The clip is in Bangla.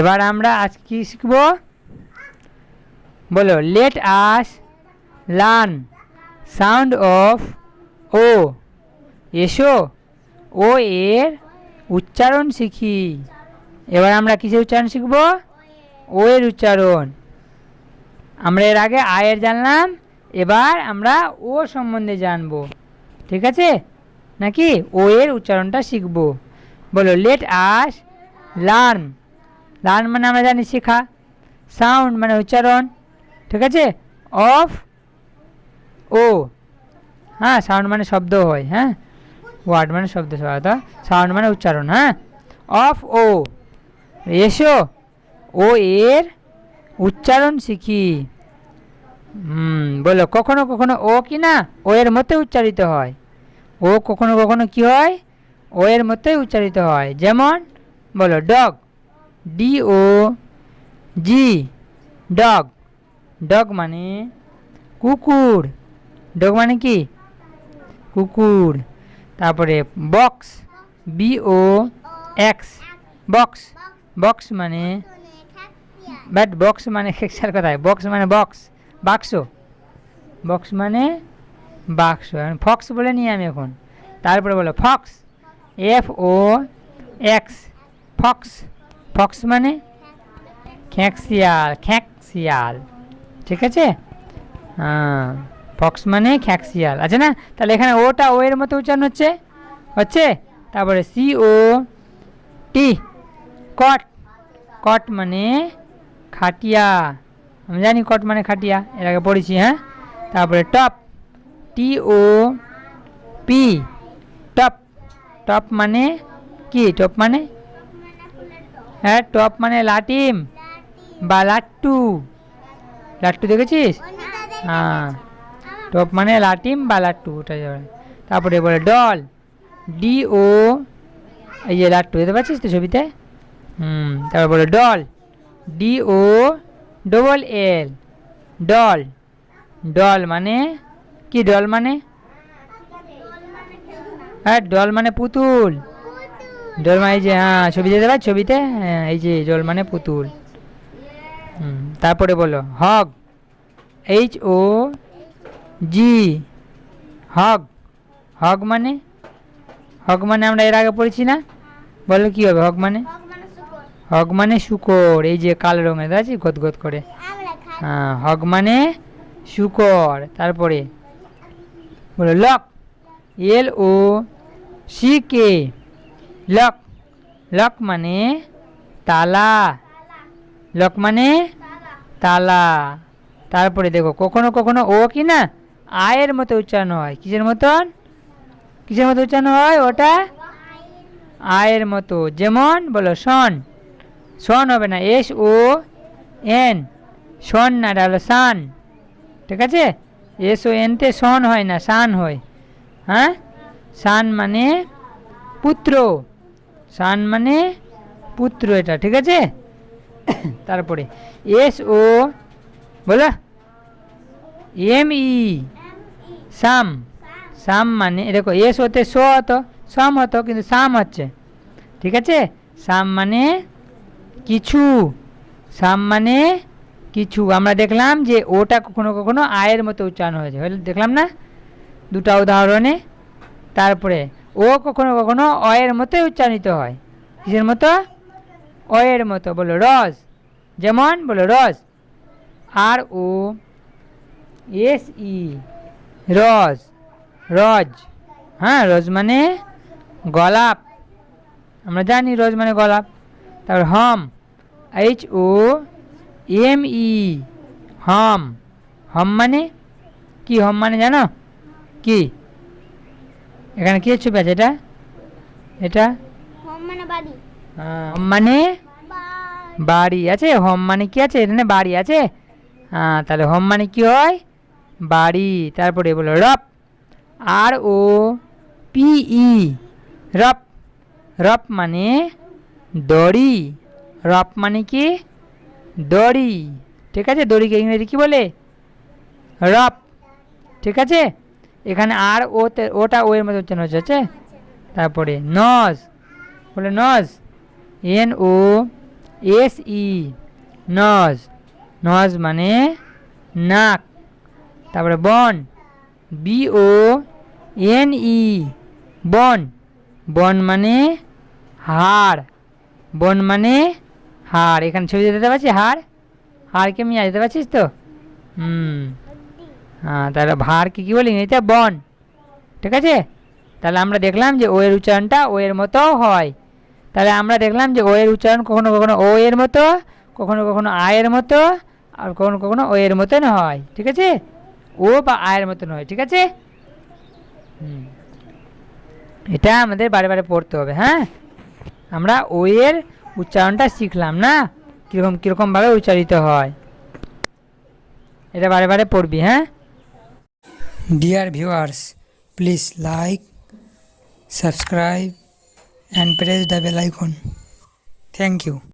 এবার আমরা আজ কি শিখব? বলো let us learn sound of O এসো ও এর উচ্চারণ শিখি। এবার আমরা কিসের উচ্চারণ শিখব? ও এর উচ্চারণ। আমরা এর আগে আয়ের জানলাম, এবার আমরা ও সম্বন্ধে জানব। ঠিক আছে? নাকি? ও এর উচ্চারণটা শিখব। বলো লেট আস লার্ন লার্ন মানে আমরা জানি শেখা, সাউন্ড মানে উচ্চারণ, ঠিক আছে? অফ, ও হ্যাঁ সাউন্ড মানে শব্দ হয় হ্যাঁ? ওয়ার্ড মানে শব্দ সহায়তা সাউন্ড মানে উচ্চারণ হ্যাঁ? অফ, ও, এসো, ও এর উচ্চারণ শিখি। হুম, বলো, কখনো কখনো ও কি না? ও এর মধ্যে উচ্চারিত হয়। ও কখনো কখনো কি হয়? ও এর মধ্যেই উচ্চারিত হয়। যেমন, বলো, dog. D O G dog dog মানে কুকুর। ডগ মানে কি? কুকুর। তারপরে box B O X box box মানে বাট বক্স মানে খেকসার কথায়? বক্স মানে বক্স বাক্স। বক্স মানে বাক্স। ফক্স বলে নিই আমি এখন। তারপরে বলো fox F O X fox fox মানে? খ্যাঁকশিয়াল খ্যাঁকশিয়াল ঠিক আছে? হ্যাঁ ফক্স মানে খ্যাঁকশিয়াল আছে না, তাহলে এখানে ওটা ও এর মতো উচ্চারণ হচ্ছে? হচ্ছে? তারপরে সি ও টি কট কট মানে খাটিয়া। আমি জানি কট মানে খাটিয়া, এর আগে পড়েছি হ্যাঁ? তারপরে top T O P top top মানে কি? টপ মানে হ্যাঁ টপ মানে লাটিম? বা লাট্টু। লাট্টু দেখেছিস? হ্যাঁ। টপ মানে লাটিম বা লাট্টু ওটা যাবে তারপরে বলে ডল। ডি ও এই যে লাট্টু দেখতে পাচ্ছিস তো ছবিতে? হুম তারপরে বলে doll. D O double L. Doll. Doll মানে কি ডল মানে? হ্যাঁ ডল মানে পুতুল। ডল মানে এই যে হ্যাঁ ছবি দেখতে পাচ্ছ ছবিতে? হ্যাঁ এই যে ডল মানে পুতুল। হুম, তারপরে বলো, hog H O G hog. Hog মানে? হগ মানে আমরা এর আগে পড়েছি না? বলো কি হবে, হগ মানে? হগ মানে শুকর, এই যে কালো রঙের আছে গদ গদ করে। হ্যাঁ হগ মানে শুকর, তারপরে বলো, lock L O C K lock lock মানে তালা। লক মানে তালা। তারপরে দেখো, কখনো কখনো ও কি না, আয়ের মতো উচ্চারণ হয়। কিসের মতন? কিসের মতো উচ্চারণ হয় ওটা? আয়ের মতো। যেমন, বলো সন সন হবে না, এস ও এন। সন না, এটা হলো সান ঠিক আছে? এস ও এনতে সন হয় না সান হয়। হ্যাঁ? সান মানে পুত্র। সান মানে পুত্র এটা, ঠিক আছে? তারপরে, এস ও, বলো? এম ই, সাম। সাম মানে দেখো, এস হতে সো হতো, সম হতো, কিন্তু সাম হচ্ছে। ঠিক আছে? সাম মানে কিছু। সাম মানে কিছু। আমরা দেখলাম যে ওটা কখনো কখনো আয়ের মতো উচ্চারণ হয়েছে। দেখলাম না? দুটা উদাহরণে। তারপরে ও কখনো কখনো অয়ের মতোই উচ্চারিত হয়। কিসের মতো? অয়ের মতো, বলো রস। যেমন বলো রস। আর ও, এস ই, রস, রজ। হ্যাঁ রজ মানে গোলাপ। আমরা জানি রোজ মানে গোলাপ। তারপর হম, এইচ ও এম ই, হম। হম মানে কি? হম মানে জানো? কি? এখানে কি ছবি আছে এটা? এটা? হ্যাঁ, হম মানে? বাড়ি। আছে? হোম মানে কি আছে? এখানে বাড়ি আছে? হ্যাঁ তাহলে হোম মানে কি হয়? বাড়ি। তারপরে বলো রপ। আর ও পিই রপ। রপ মানে দড়ি। রপ মানে কি? দড়ি। ঠিক আছে? দড়িকে ইংরেজি কি বলে? রপ। ঠিক আছে? এখানে আর ওতে ওটা ও এর মধ্যে উচ্চারণ হচ্ছে তারপরে নজ, বলে নজ, এন ও, এস ই, নজ নজ মানে নাক, তারপরে বন, বি ও, এন ই, বন বন মানে হাড়, বন মানে হাড়, এখানে ছবি দিতে পারছি হাড়? হাড়কে আমি দিতে পারছিস তো? হুম। হ্যাঁ তাহলে ভাড়কে কী বলি? এটা বন। ঠিক আছে? তাহলে আমরা দেখলাম যে ও এর উচ্চারণটা ও এর মতো হয়। তাহলে আমরা দেখলাম যে ও এর উচ্চারণ কখনো কখনো ও এর মতো, কখনো কখনো আয়ের মতো, আর কখনো কখনো ও এর মতন হয়। ঠিক আছে? ও বা আয়ের মতন হয়। ঠিক আছে? হুম। এটা আমাদের বারে বারে পড়তে হবে হ্যাঁ? আমরা ও এর উচ্চারণটা শিখলাম, না? কীরকম, কীরকমভাবে উচ্চারিত হয়। এটা বারে বারে পড়বি হ্যাঁ? Dear viewers, please like, subscribe and press the bell icon. Thank you.